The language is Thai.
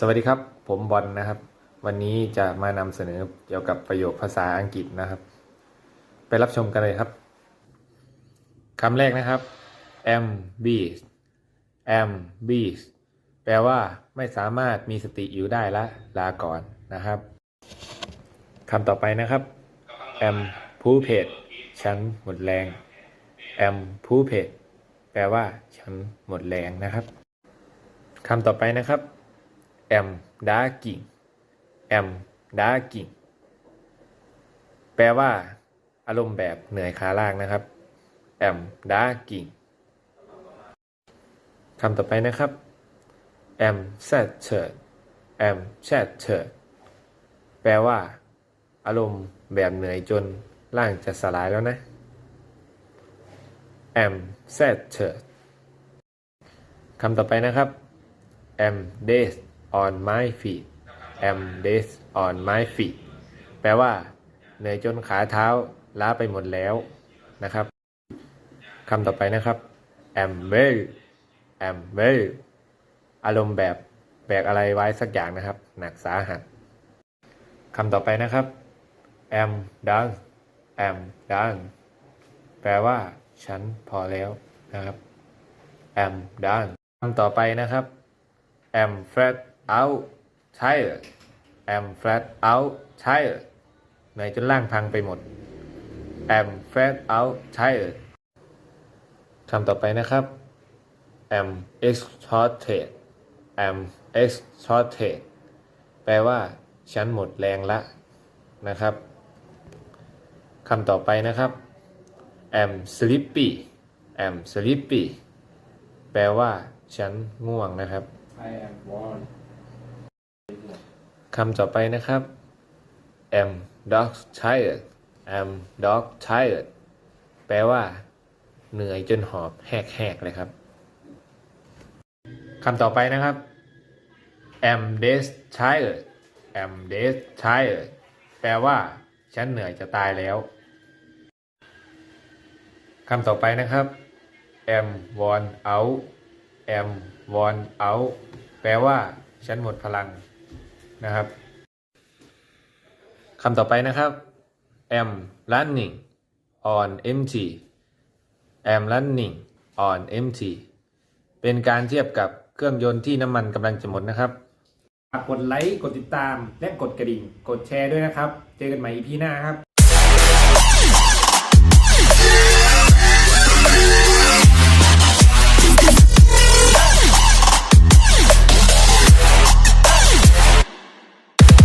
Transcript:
สวัสดีครับ ผมบอลนะครับ วันนี้จะมานำเสนอเกี่ยวกับประโยคภาษาอังกฤษนะครับ ไปรับชมกันเลยครับคำแรกนะครับ am beast am beast แปลว่าไม่สามารถมีสติอยู่ได้ละลาก่อนนะครับคำต่อไปนะครับ am pooped ฉันหมดแรง am pooped แปลว่าฉันหมดแรงนะครับคำต่อไปนะครับ am darking am darking แปลว่า อารมณ์แบบเหนื่อยขาล่ากนะครับ am darking คำต่อไปนะครับ am shattered am shattered แปลว่า อารมณ์แบบเหนื่อยจนร่างจะสลายแล้วนะ am shattered คำต่อไปนะครับ am dead on my feet am dead on my feet แปลว่าเหนื่อยจนขาเท้าล้าไปหมดแล้วนะครับคำต่อไปนะครับ am well am well อารมณ์แบบแบกอะไรไว้สักอย่างนะครับ หนักสาหัสคำต่อไปนะครับ am done am done แปลว่า ฉันพอแล้วนะครับ am done คำต่อไปนะครับ am flat out tired am flat out tired เหนื่อยจนร่างพังไปหมด am flat out tired คำต่อไปนะครับ am exhausted am exhausted แปลว่า ฉันหมดแรงละนะครับคำต่อไปนะครับ am sleepy am sleepy แปลว่า ฉันง่วงนะครับ I am born คำต่อไปนะครับ am dog tired am dog tired แปลว่า เหนื่อยจนหอบแหกๆเลยครับคำต่อไปนะครับ am dead tired am dead tired แปลว่า ฉันเหนื่อยจะตายแล้วคำต่อไปนะครับ am worn out am worn out แปลว่า ฉันหมดพลัง นะครับคำต่อไปนะครับ am running on empty am running on empty เป็นการเทียบกับเครื่องยนต์ที่น้ำมันกำลังจะหมดนะครับฝากกดไลค์ กดติดตาม และกดกระดิ่ง กดแชร์ด้วยนะครับ เจอกันใหม่ EP หน้าครับ